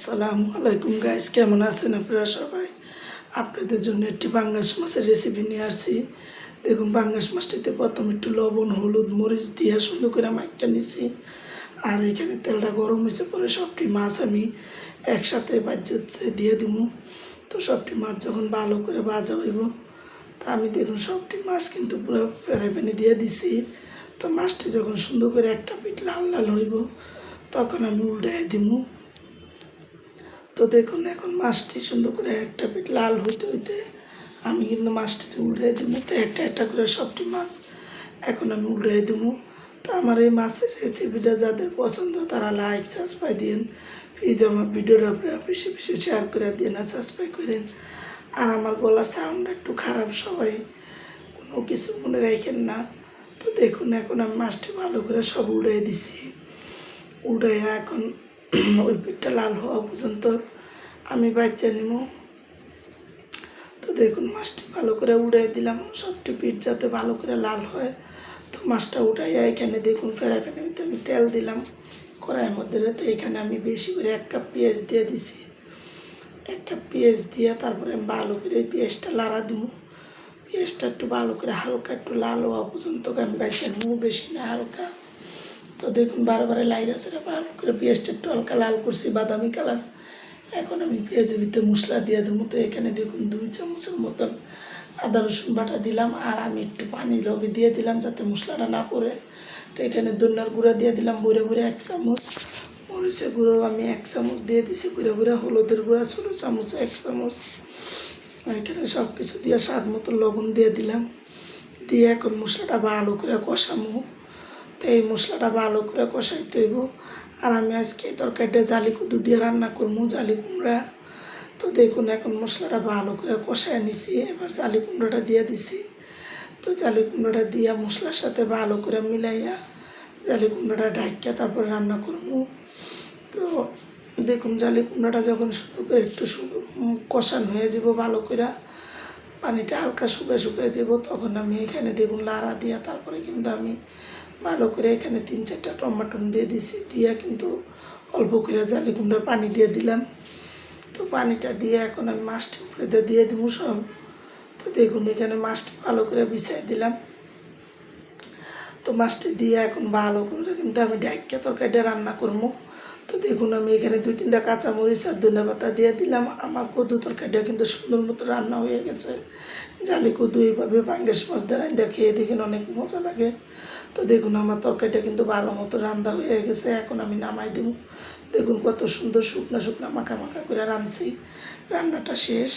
আসসালামু আলাইকুম গাইস কেমন আছেন আপনারা সবাই? আপনাদের জন্য একটি বাঙ্গাস মাছের রেসিপি নিয়ে আসছি। দেখুন বাঙ্গাস মাছটিতে প্রথম একটু লবণ, হলুদ, মরিচ দিয়ে সুন্দর করে মাইকা নিছি। আর এখানে তেলটা গরম হয়েছে, পরে সবটি মাছ আমি একসাথে বাজছে দিয়ে দিব। তো সবটি মাছ যখন ভালো করে ভাজা হইব, তা আমি দেখুন সবটি মাছ কিন্তু পুরো ফেরাই ফেনে দিয়ে দিছি। তো মাছটি যখন সুন্দর করে একটা পিঠ লাল লাল হইব, তখন আমি উল্টাই দিব। তো দেখুন, এখন মাছটি সুন্দর করে একটা পিঠ লাল হইতে হইতে আমি কিন্তু মাছটি উল্টাই দিব। তো একটা একটা করে সবটি মাছ এখন আমি উল্টাই দিব। তো আমার এই মাছের রেসিপিটা যাদের পছন্দ, তারা লাইক সাবস্ক্রাইব দিন প্লিজ আমার ভিডিওটা আপনারা বেশি বেশি শেয়ার করে দিন আর সাবস্ক্রাইব করেন। আর আমার গলার সাউন্ড একটু খারাপ, সবাই কোনো কিছু মনে রাখেন না। তো দেখুন, এখন আমি মাছটি ভালো করে সব উল্টাই দিছি। উড়াইয়া এখন ওই পিঠটা লাল হওয়া পর্যন্ত আমি বাচ্চা নিব তো দেখুন, মাছটি ভালো করে উড়াই দিলাম। সবটি পিঠ যাতে ভালো করে লাল হয়। তো মাছটা উঠাইয়া এখানে দেখুন ফেরাই ফেনে আমি তেল দিলাম। কড়াইয়ের মধ্যে তো এখানে আমি বেশি করে এক কাপ পেঁয়াজ দিয়ে দিছি। এক কাপ পেঁয়াজ দিয়ে তারপরে আমি ভালো করে পেঁয়াজটা লাড়া দিব পেঁয়াজটা একটু ভালো করে হালকা একটু লাল হওয়া পর্যন্ত আমি বাচ্চা নিব বেশি না হালকা। তো দেখুন বারবারে লাইরা সেটা ভালো করে পেঁয়াজটা একটু হালকা লাল করছি, বাদামি কালার। এখন আমি পেঁয়াজের ভিতরে মশলা দিয়ে দেবো। তো এখানে দেখুন দুই চামচের মতন আদা রসুন বাটা দিলাম আর আমি একটু পানি লগে দিয়ে দিলাম যাতে মশলাটা না পড়ে। তো এখানে দন্যার গুঁড়া দিয়ে দিলাম বুড়ে বুড়ে এক চামচ। মরিচের গুঁড়ো আমি এক চামচ দিয়ে দিছি বুড়ে বুড়ে হলুদের গুঁড়া ছোটো চামচ এক চামচ। এখানে সব কিছু দিয়ে স্বাদ মতো লবণ দিয়ে দিলাম। দিয়ে এখন মশলাটা ভালো করে কষামো তো এই মশলাটা ভালো করে কষাই হইব আর আমি আজকে এই তরকারিটা জালি কুদু দিয়ে রান্না করব জালি কুমড়া। তো দেখুন, এখন মশলাটা ভালো করে কষায় নিছি, এবার জালি কুমড়োটা দিয়ে দিছি। তো জালি কুমড়োটা দিয়ে মশলার সাথে ভালো করে মিলাইয়া জালি কুমড়োটা ঢাকিয়া তারপর রান্না করব তো দেখুন, জালি কুমড়োটা যখন শুরু করে একটু কষানো হয়ে যাব ভালো করে পানিটা হালকা শুকায় শুকায় যাব তখন আমি এখানে দেখুন লাড়া দিয়া তারপরে কিন্তু আমি ভালো করে এখানে তিন চারটা টমাটো দিয়ে দিছি, দিয়ে কিন্তু অল্প করে জালি কুমড়া পানি দিয়ে দিলাম। তো পানিটা দিয়ে এখন আমি মাছটি উপরে দিয়ে দিব সব। তো দেখুন এখানে মাছটি ভালো করে বিছাই দিলাম। তো মাছটি দিয়ে এখন ভালো করে কিন্তু আমি ডাইকে তরকারিটা রান্না করব। তো দেখুন, আমি এখানে দুই তিনটা কাঁচামরিচ আর ধনে পাতা দিয়ে দিলাম। আমার কদু তরকারিটা কিন্তু সুন্দর মতো রান্না হয়ে গেছে। জালি কদু এইভাবে বাঙ্গেশ মাছ রান্না খেয়ে দেখেন অনেক মজা লাগে। তো দেখুন, আমার তরকারিটা কিন্তু ভালো মতো রান্না হয়ে গেছে। এখন আমি নামাই দেবো। দেখুন, কত সুন্দর শুকনা শুকনা মাখা মাখা করে রাঁধছি। রান্নাটা শেষ।